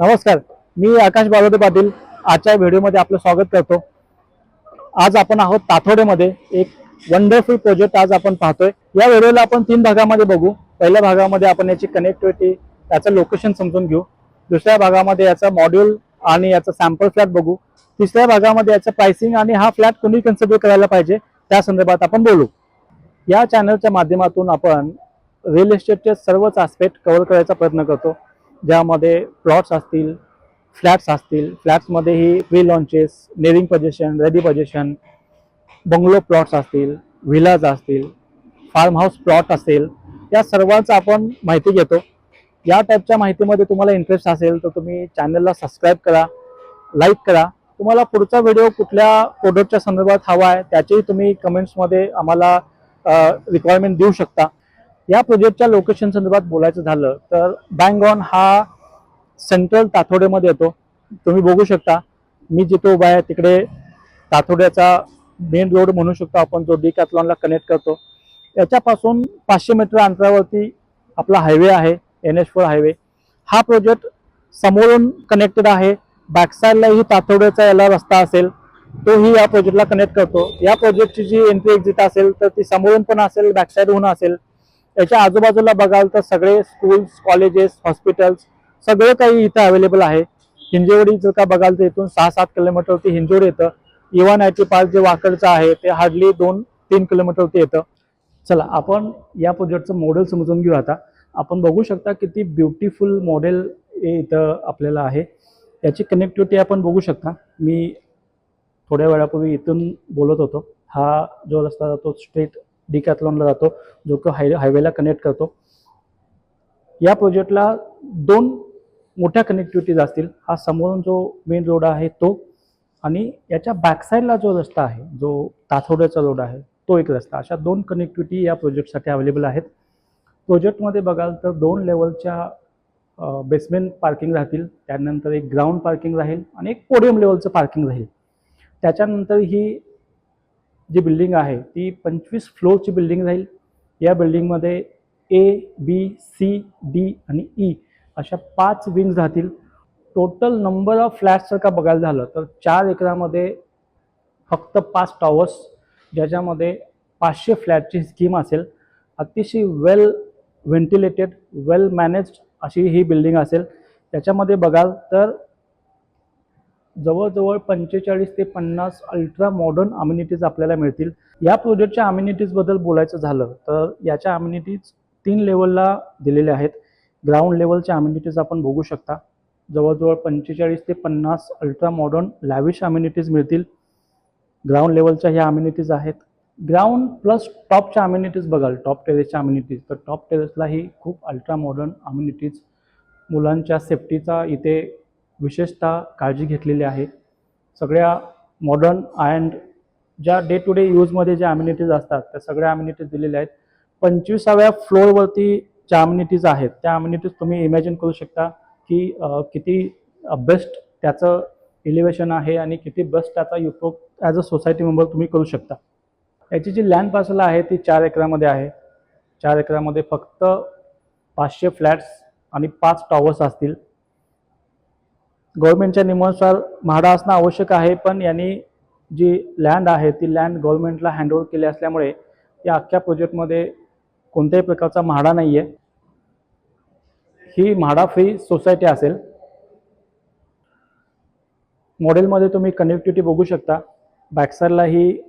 नमस्कार मी आकाश बालोदे पाटील. आजच्या व्हिडिओमध्ये आपलं स्वागत करतो. आज आपण आहोत ताथोडेमध्ये एक वंडरफुल प्रोजेक्ट आज आपण पाहतोय. या व्हिडिओला आपण तीन भागामध्ये बघू. पहिल्या भागामध्ये आपण याची कनेक्टिव्हिटी त्याचं लोकेशन समजून घेऊ. दुसऱ्या भागामध्ये याचा मॉड्यूल आणि याचा सॅम्पल फ्लॅट बघू. तिसऱ्या भागामध्ये याचं प्राइसिंग आणि हा फ्लॅट कोणी कन्सिडर करायला पाहिजे त्या संदर्भात आपण बोलू. या चॅनलच्या माध्यमातून आपण रिअल इस्टेटचे सर्वच आस्पेक्ट कव्हर करायचा प्रयत्न करतो. ज्यामध्ये प्लॉट्स असतील फ्लॅट्स असतील फ्लॅट्समध्येही pre launches nearing possession ready possession bungalow plots असतील व्हिलाज असतील फार्म हाऊस प्लॉट असेल या सर्वांचं आपण माहिती घेतो. या टाईपच्या माहितीमध्ये तुम्हाला इंटरेस्ट असेल तर तुम्ही चॅनलला सबस्क्राईब करा लाईक करा. तुम्हाला पुढचा व्हिडिओ कुठल्या प्रोडक्टच्या संदर्भात हवा आहे त्याचेही तुम्ही कमेंट्समध्ये आम्हाला रिक्वायरमेंट देऊ शकता. या प्रोजेक्टच्या लोकेशन संदर्भात बोलायचं झालं तर बँगॉन हा सेंट्रल ताथोड्यामध्ये येतो. तुम्ही बघू शकता. मी जिथे उभा आहे तिकडे ताथोड्याचा मेन रोड म्हणू शकतो आपण जो डी कॅथलॉनला कनेक्ट करतो. याच्यापासून पाचशे मीटर अंतरावरती आपला हायवे आहे एन एच फोर हायवे हा प्रोजेक्ट समोरून कनेक्टेड आहे. बॅकसाईडलाही ताथोड्याचा याला रस्ता असेल. तोही या प्रोजेक्टला कनेक्ट करतो. या प्रोजेक्टची जी एंट्री एक्झिट असेल तर ती समोरून पण असेल बॅकसाईडहून असेल. याच्या आजूबाजूला बघाल तर सगळे स्कूल्स कॉलेजेस हॉस्पिटल्स सगळं काही इथं अवेलेबल आहे. हिंजेवडी जर का बघाल तर इथून सहा सात किलोमीटरवरती हिंजवड येतं. इवन आय टी पार्क जे वाकडचं आहे ते हार्डली दोन तीन किलोमीटरवरती येतं. चला आपण या प्रोजेक्टचं मॉडेल समजून घेऊ आता. आपण बघू शकता किती ब्युटिफुल मॉडेल इथं आपल्याला आहे. याची कनेक्टिव्हिटी आपण बघू शकता. मी थोड्या वेळापूर्वी इथून बोलत होतो. हा जो रस्ता जातो स्ट्रेट डिकॅथलॉनला जातो जो की हाय हायवेला कनेक्ट करतो. या प्रोजेक्टला दोन मोठ्या कनेक्टिव्हिटीज असतील. हा समोरून जो मेन रोड आहे तो आणि याच्या बॅकसाईडला जो रस्ता आहे जो ताथोड्याचा रोड आहे तो एक रस्ता. अशा दोन कनेक्टिव्हिटी या प्रोजेक्टसाठी अवेलेबल आहेत. प्रोजेक्टमध्ये बघाल तर दोन लेवलच्या बेसमेंट पार्किंग राहतील. त्यानंतर एक ग्राउंड पार्किंग राहील आणि एक पोडियम लेवलचं पार्किंग राहील. त्याच्यानंतर ही जी बिल्डिंग आहे ती पंचवीस फ्लोअरची बिल्डिंग राहील. या बिल्डिंगमध्ये ए बी सी डी आणि ई अशा पाच विंग्स राहतील. टोटल नंबर ऑफ फ्लॅट्स जर का बघायला झालं तर चार एकरामध्ये फक्त पाच टॉवर्स ज्याच्यामध्ये पाचशे फ्लॅटची स्कीम असेल. अतिशय वेल व्हेंटिलेटेड वेल मॅनेज्ड अशी ही बिल्डिंग असेल. त्याच्यामध्ये बघाल तर जवळजवळ पंचेचाळीस ते पन्नास अल्ट्रा मॉडर्न अम्युनिटीज आपल्याला मिळतील. या प्रोजेक्टच्या अम्युनिटीजबद्दल बोलायचं झालं तर याच्या अम्युनिटीज तीन लेवलला दिलेल्या आहेत. ग्राउंड लेवलच्या अम्युनिटीज आपण बघू शकता. जवळजवळ पंचेचाळीस ते पन्नास अल्ट्रा मॉडर्न लॅविश अम्युनिटीज मिळतील. ग्राउंड लेवलच्या ह्या अम्युनिटीज आहेत. ग्राउंड प्लस टॉपच्या अम्युनिटीज बघाल टॉप टेरेसच्या अम्युनिटीज तर टॉप टेरेसलाही खूप अल्ट्रा मॉडर्न अम्युनिटीज मुलांच्या सेफ्टीचा इथे विशेषतः काळजी घेतलेली आहे. सगळ्या मॉडर्न अँड ज्या डे टू डे यूजमध्ये ज्या अम्युनिटीज असतात त्या सगळ्या अम्युनिटीज दिलेल्या आहेत. पंचवीसाव्या फ्लोअरवरती ज्या अम्युनिटीज आहेत त्या अम्युनिटीज तुम्ही इमॅजिन करू शकता की किती बेस्ट त्याचं इलिव्हेशन आहे आणि किती बेस्ट त्याचा उपयोग ॲज अ सोसायटी मेंबर तुम्ही करू शकता. याची जी लँड पार्सल आहे ती चार एकरामध्ये आहे. चार एकरामध्ये फक्त पाचशे फ्लॅट्स आणि पाच टॉवर्स असतील. गव्हर्नमेंटच्या नियमानुसार म्हाडा असणं आवश्यक आहे पण यांनी जी लँड आहे ती लँड गव्हर्नमेंटला हँडओव्हर केली असल्यामुळे या अख्ख्या प्रोजेक्टमध्ये कोणत्याही प्रकारचा म्हाडा नाही आहे ही म्हाडा फ्री सोसायटी असेल. मॉडेलमध्ये तुम्ही कनेक्टिव्हिटी बघू शकता. बॅकसाईडला ही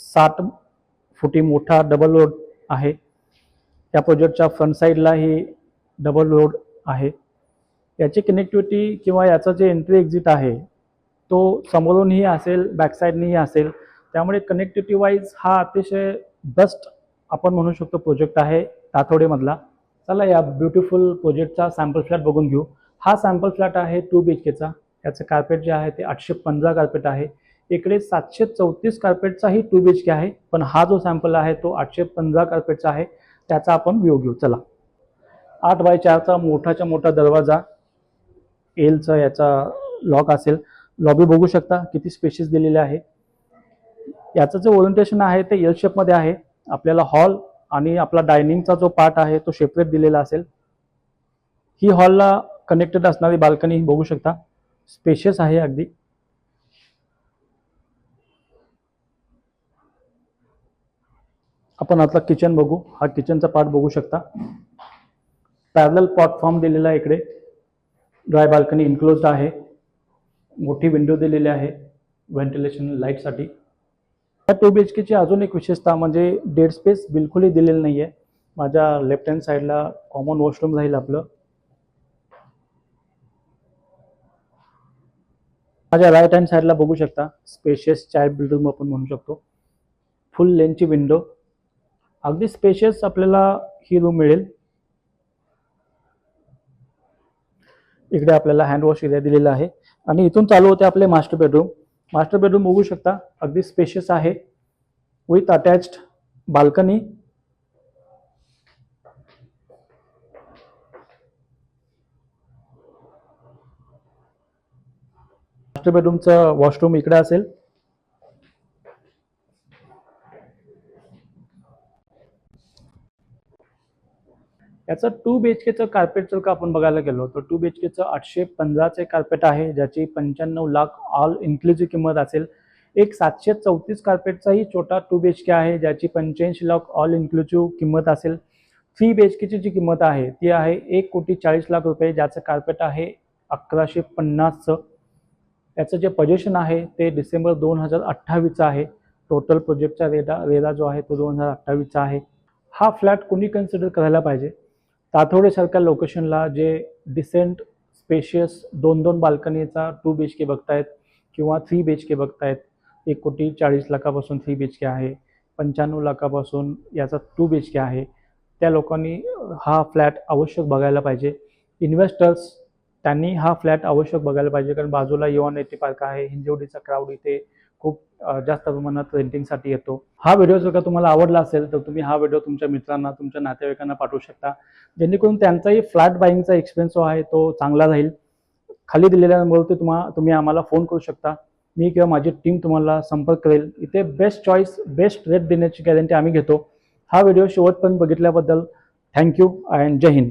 साठ फुटी मोठा डबल रोड आहे. त्या प्रोजेक्टच्या फ्रंट साईडला ही डबल रोड आहे. याची कनेक्टिव्हिटी किंवा याचं जे एंट्री एक्झिट आहे तो समोरूनही असेल बॅकसाईडनीही असेल. त्यामुळे कनेक्टिव्हिटी वाईज हा अतिशय बेस्ट आपण म्हणू शकतो प्रोजेक्ट आहे ताथोडेमधला चला या ब्युटिफुल प्रोजेक्टचा सॅम्पल फ्लॅट बघून घेऊ. हा सॅम्पल फ्लॅट आहे टू बी एच केचा याचं कार्पेट जे आहे ते आठशे पंधरा कार्पेट आहे. इकडे सातशे चौतीस कार्पेटचाही टू बी एच के आहे पण हा जो सॅम्पल आहे तो आठशे पंधरा कार्पेटचा आहे. त्याचा आपण व्ह्यू घेऊ. चला. आठ बाय चारचा मोठाच्या मोठा दरवाजा. एलचा याचा लॉक असेल लॉबी बघू शकता किती स्पेशस दिलेले आहे. याचं जे ओरिएंटेशन आहे ते एल शेपमध्ये आहे. आपल्याला हॉल आणि आपला डायनिंगचा जो पार्ट आहे तो सेपरेट दिलेला असेल. ही हॉलला कनेक्टेड असणारी बाल्कनी बघू शकता. स्पेशियस आहे अगदी. आपण आता किचन बघू. हा किचनचा पार्ट बघू शकता. पॅरल प्लॅटफॉर्म दिलेला आहे इकडे. ड्राय बाल्कनी इन्क्लोज्ड आहे. मोठी विंडो दिलेली आहे व्हेंटिलेशन लाईटसाठी या टू बी एच केची अजून एक विशेषता म्हणजे डेड स्पेस बिलकुलही दिलेली नाही आहे माझ्या लेफ्ट हँड साईडला कॉमन वॉशरूम राहील आपलं. माझ्या राईट हँड साईडला बघू शकता. स्पेशियस चाइल्ड बेडरूम आपण म्हणू शकतो. फुल लेनची विंडो अगदी स्पेशियस आपल्याला ही रूम मिळेल. इकडे आपल्याला हँडवॉश एरिया दिलेला आहे. आणि इथून चालू होते आपले मास्टर बेडरूम मास्टर बेडरूम बघू शकता अगदी स्पेशियस आहे. विथ अटॅच्ड बाल्कनी मास्टर बेडरूमचं वॉशरूम इकडे असेल. याचं टू बी एच केचं कार्पेट जर का आपण बघायला गेलो तर टू बी एच केचं आठशे पंधराचे कार्पेट आहे ज्याची पंच्याण्णव लाख ऑल इन्क्लुझिव्ह किंमत असेल. एक सातशे चौतीस कार्पेटचाही छोटा टू बी एच के आहे ज्याची पंच्याऐंशी लाख ऑल इन्क्लुझिव्ह किंमत असेल. थ्री बी एच केची जी किंमत आहे ती आहे एक कोटी चाळीस लाख रुपये ज्याचं कार्पेट आहे अकराशे पन्नासचं. याचं जे पोझिशन आहे ते डिसेंबर दोन हजार अठ्ठावीसचं आहे. टोटल प्रोजेक्टचा रेडा रेडा जो आहे तो दोन हजार अठ्ठावीसचा आहे. हा फ्लॅट कोणी कन्सिडर करायला पाहिजे? ताथोडेसारख्या लोकेशनला जे डिसेंट स्पेशियस दोन दोन बाल्कनीचा टू बी एच के बघतायत किंवा थ्री बी एच के बघतायत एक कोटी चाळीस लाखापासून थ्री बी एच के आहे पंच्याण्णव लाखापासून याचा टू बी एच के आहे त्या लोकांनी हा फ्लॅट आवश्यक बघायला पाहिजे. इन्व्हेस्टर्स त्यांनी हा फ्लॅट आवश्यक बघायला पाहिजे कारण बाजूला युवा नेते पार्क आहे हिंजवडीचा क्राऊड इथे खूप जास्त प्रमाणात रेंटिंगसाठी येतो. हा व्हिडिओ जर का तुम्हाला आवडला असेल तर तुम्ही हा व्हिडिओ तुमच्या मित्रांना तुमच्या नातेवाईकांना पाठवू शकता. जेणेकरून त्यांचाही फ्लॅट बाईंगचा एक्सपिरियन्स जो आहे तो चांगला राहील. खाली दिलेल्या नंबरवरती तुम्हा तुम्ही आम्हाला फोन करू शकता. मी किंवा माझी टीम तुम्हाला संपर्क करेल. इथे बेस्ट चॉईस बेस्ट रेट देण्याची गॅरंटी आम्ही घेतो. हा व्हिडिओ शेवटपर्यंत बघितल्याबद्दल थँक्यू अँड जय हिंद.